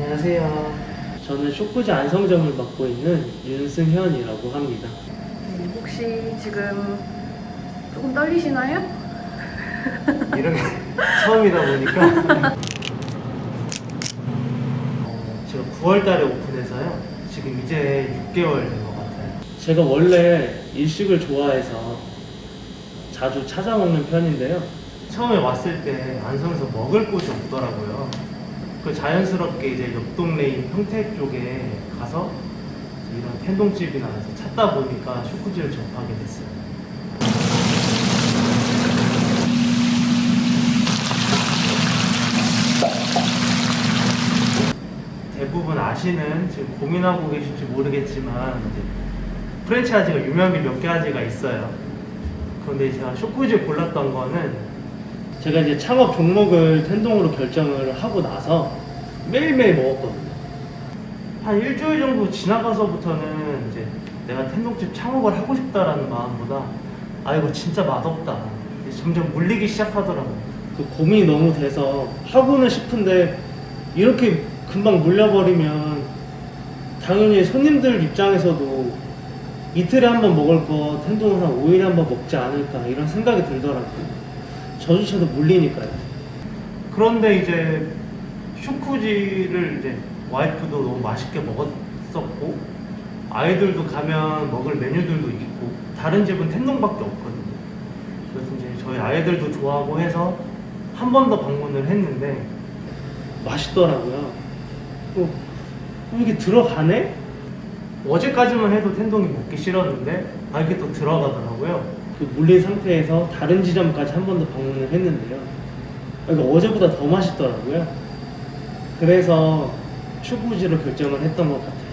안녕하세요. 저는 쇼크지 안성점을 맡고 있는 윤승현이라고 합니다. 네, 혹시 지금 조금 떨리시나요? 이런 게 처음이다 보니까 어, 제가 9월 달에 오픈해서요. 지금 이제 6개월 된 것 같아요. 제가 원래 일식을 좋아해서 자주 찾아 먹는 편인데요. 처음에 왔을 때 안성에서 먹을 곳이 없더라고요. 그 자연스럽게 이제 옆 동네인 평택 쪽에 가서 이런 텐동집이나 해서 찾다 보니까 쇼쿠지를 접하게 됐어요. 대부분 아시는 지금 고민하고 계실지 모르겠지만 프랜차이즈가 유명한 몇 가지가 있어요. 그런데 제가 쇼쿠즈 골랐던 거는 제가 이제 창업 종목을 텐동으로 결정을 하고 나서 매일매일 먹었거든요. 한 일주일 정도 지나가서부터는 이제 내가 텐동집 창업을 하고 싶다라는 마음보다 아 이거 진짜 맛없다. 점점 물리기 시작하더라고요. 그 고민이 너무 돼서 하고는 싶은데 이렇게 금방 물려버리면 당연히 손님들 입장에서도 이틀에 한 번 먹을 거 텐동을 한 5일에 한 번 먹지 않을까 이런 생각이 들더라고요. 저주차도 물리니까요. 그런데 이제 쇼쿠지를 이제 와이프도 너무 맛있게 먹었었고 아이들도 가면 먹을 메뉴들도 있고 다른 집은 텐동밖에 없거든요. 그래서 이제 저희 아이들도 좋아하고 해서 한 번 더 방문을 했는데 맛있더라고요. 또 어, 이게 들어가네? 어제까지만 해도 텐동이 먹기 싫었는데 아 이게 또 들어가더라고요. 그 물린 상태에서 다른 지점까지 한 번 더 방문을 했는데요. 아, 이거 어제보다 더 맛있더라고요. 그래서 슈구지로 결정을 했던 것 같아요.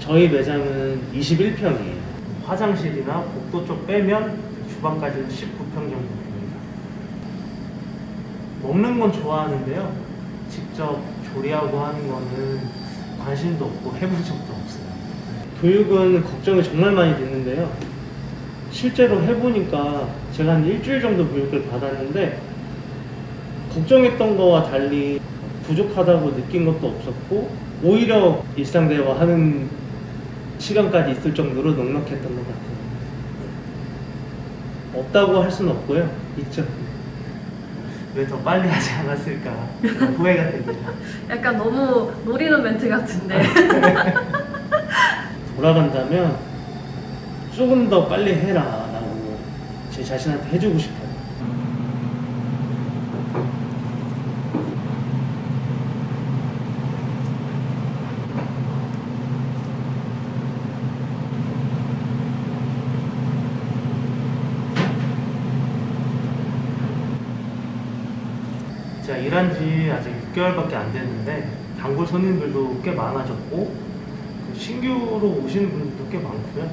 저희 매장은 21평이에요. 화장실이나 복도 쪽 빼면 주방까지 19평 정도 됩니다. 먹는 건 좋아하는데요. 직접 조리하고 하는 거는 관심도 없고 해본 적도 없어요. 교육은 걱정이 정말 많이 됐는데요. 실제로 해보니까 제가 한 일주일 정도 교육을 받았는데 걱정했던 거와 달리 부족하다고 느낀 것도 없었고 오히려 일상 대화하는 시간까지 있을 정도로 넉넉했던 것 같아요. 없다고 할 수는 없고요. 있죠. 왜 더 빨리 하지 않았을까 후회가 됩니다. 약간 너무 노리는 멘트 같은데. 돌아간다면 조금 더 빨리 해라 라고 제 자신한테 해주고 싶어요. 제가 일한 지 아직 6개월밖에 안 됐는데 단골 손님들도 꽤 많아졌고 그 신규로 오시는 분들도 꽤 많고요.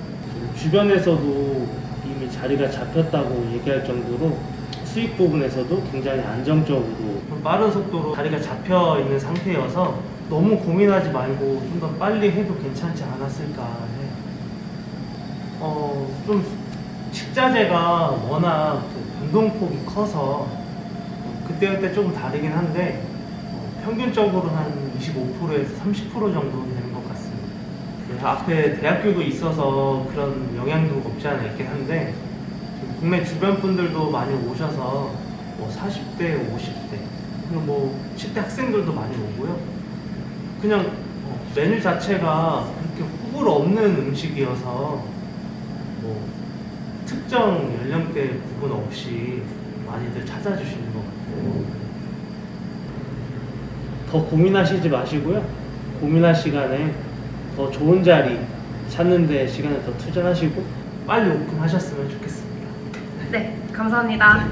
주변에서도 이미 자리가 잡혔다고 얘기할 정도로 수익 부분에서도 굉장히 안정적으로 좀 빠른 속도로 자리가 잡혀 있는 상태여서 너무 고민하지 말고 좀 더 빨리 해도 괜찮지 않았을까 해. 어, 좀 식자재가 워낙 그 변동폭이 커서 그때그때 조금 다르긴 한데 어, 평균적으로 한 25%에서 30% 정도 되는 것 같습니다. 그 앞에 대학교도 있어서 그런 영향도 없지 않아 있긴 한데 국내 주변 분들도 많이 오셔서 뭐 40대, 50대 그리고 뭐 10대 학생들도 많이 오고요. 그냥 어, 메뉴 자체가 그렇게 호불 없는 음식이어서 뭐 특정 연령대 구분 없이 많이들 찾아주시는 것 같아요. 더 고민하시지 마시고요. 고민할 시간에 더 좋은 자리 찾는 데 시간을 더 투자하시고 빨리 오픈하셨으면 좋겠습니다. 네, 감사합니다.